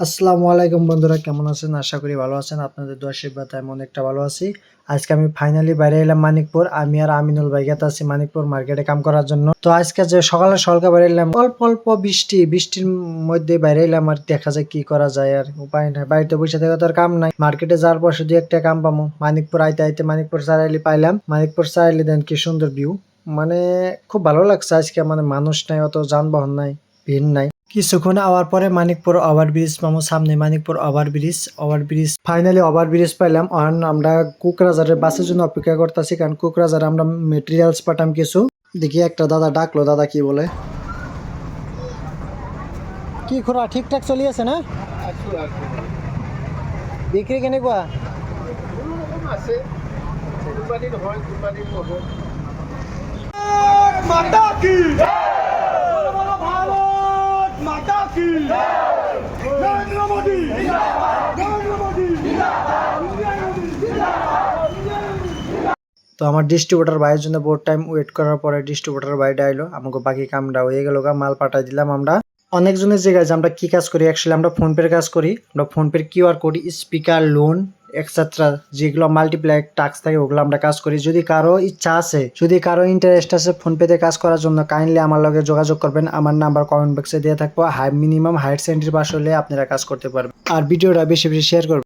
আসসালামু আলাইকুম বন্ধুরা, কেমন আছেন? আশা করি ভালো আছেন। আপনাদের দোয়া আশীর্বাদ, আমি অনেকটা ভালো আছি। আজকে আমি ফাইনালি বাইরে এলাম মানিকপুর। আমি আর আমিনুল ভাইগাতে আছি মানিকপুর মার্কেটে কাম করার জন্য। তো আজকে যে সকালে সকালে বাইরে এলাম, অল্প অল্প বৃষ্টি, বৃষ্টির মধ্যে বাইরে এলাম আর দেখা যায় কি করা যায় আর উপায় নাই। বাড়িতে বসে থেকে তো আর কাম নাই। মার্কেটে যাওয়ার পর শুধু একটা কাম পাবো মানিকপুর আইতে আইতে মানিকপুর সারাইলি পাইলাম। মানিকপুর সারাইলি দেন কি সুন্দর ভিউ মানে খুব ভালো লাগছে আজকে। মানে মানুষ নাই, অত যানবাহন নাই, ভিড় নাই। কিছুক্ষণ আওয়ার পরে মানিকপুর ওভার ব্রিজ সামনে Manikpur over bridge over bridge finally over পাইলাম আর আমরা কুকরাজারের বাসের জন্য অপেক্ষা করতেছি কারণ কুকরাজারে আমরা মেটেরিয়ালস পাঠাম কিছু। দেখি একটা দাদা ডাকলো, দাদা কি বলে? কি খুড়া ঠিকঠাক চলি আছে না? বিক্রি কেনেকুৱা মাতা কি বলো বলো ভারত মাতা তো আমার ডিস্ট্রিবিউটার ভাইয়ের জন্য বহুত টাইম ওয়েট করার পরে ডিস্ট্রিবিউটার ভাইটা আইলো। আমাকে বাকি কামটা হয়ে গেল মাল পাঠাই দিলাম আমরা। অনেকজনের জায়গায় যে আমরা কি কাজ করি অ্যাকচুয়ালি আমরা ফোনপের কাজ করি। আমরা ফোনপের QR code speaker loan extra যেগুলো মাল্টিপ্লাই টাস্ক থাকে, ওগুলো আমরা কাজ করি। যদি কারও ইচ্ছা আছে, যদি কারও ইন্টারেস্ট আছে ফোনপেতে কাজ করার জন্য কাইন্ডলি আমার লগে যোগাযোগ করবেন। আমার নাম্বার কমেন্ট বক্সে দিয়ে থাকব। High minimum higher secondary pass হলে আপনারা কাজ করতে পারবেন। আর ভিডিওটা বেশি বেশি শেয়ার করবেন।